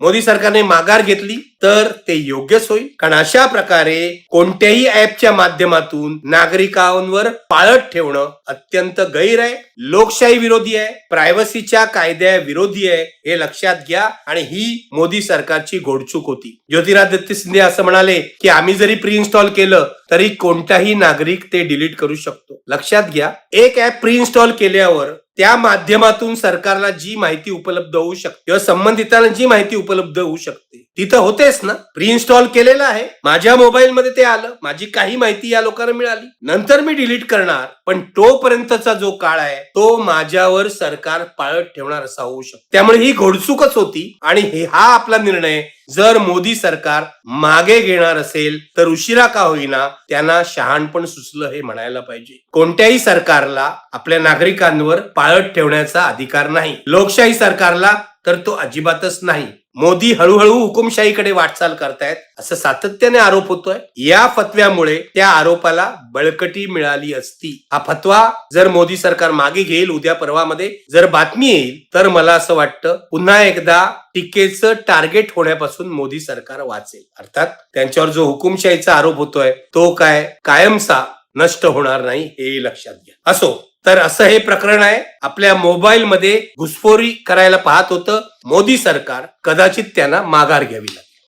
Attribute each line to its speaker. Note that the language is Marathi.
Speaker 1: मोदी सरकारने माघार घेतली तर ते योग्यच होईल. कारण अशा प्रकारे कोणत्याही ऍपच्या माध्यमातून नागरिकांवर पाळत ठेवणं अत्यंत गैर आहे. लोकशाही विरोधी आहे प्रायव्हसीच्या कायद्या विरोधी आहे हे लक्षात घ्या. आणि ही मोदी सरकारची घोडचूक होती. ज्योतिरादित्य सिंधिया असं म्हणाले की आम्ही जरी प्री इन्स्टॉल केलं तरी कोणताही नागरिक ते डिलीट करू शकतो. लक्षात घ्या एक ऍप प्री इन्स्टॉल केल्यावर त्या माध्यमातून सरकारला जी माहिती उपलब्ध होऊ शकते किंवा संबंधितांना जी माहिती उपलब्ध होऊ शकते तिथं होतेच ना? प्री इन्स्टॉल केलेलं आहे. माझ्या मोबाईल मध्ये ते आलं. माझी काही माहिती या लोकांना मिळाली. नंतर मी डिलीट करणार. पण तोपर्यंतचा जो काळ आहे तो माझ्यावर सरकार पाळत ठेवणार असा होऊ शकतो. त्यामुळे ही घोडचूकच होती. आणि हे हा आपला निर्णय. जर मोदी सरकार मागे घेणार असेल तर उशिरा का होईना त्यांना शहाणपण सुचलं हे म्हणायला पाहिजे. कोणत्याही सरकारला आपल्या नागरिकांवर पाळत ठेवण्याचा अधिकार नाही. लोकशाही सरकारला तर तो अजिबातच नाही. मोदी हळूहळू हुकुमशाहीकडे वाटचाल करतायत असं सातत्याने आरोप होतोय. या फतव्यामुळे त्या आरोपाला बळकटी मिळाली असती. हा फतवा जर मोदी सरकार मागे घेईल उद्या परवामध्ये जर बातमी येईल तर मला असं वाटतं पुन्हा एकदा टीकेचं टार्गेट होण्यापासून मोदी सरकार वाचेल. अर्थात त्यांच्यावर जो हुकुमशाहीचा आरोप होतोय तो काय कायमचा नष्ट होणार नाही हे लक्षात घ्या. असो तर असं हे प्रकरण आहे आपल्या मोबाईल मध्ये घुसखोरी करायला पाहत होतं मोदी सरकार कदाचित त्यांना माघार घ्यावी लागेल.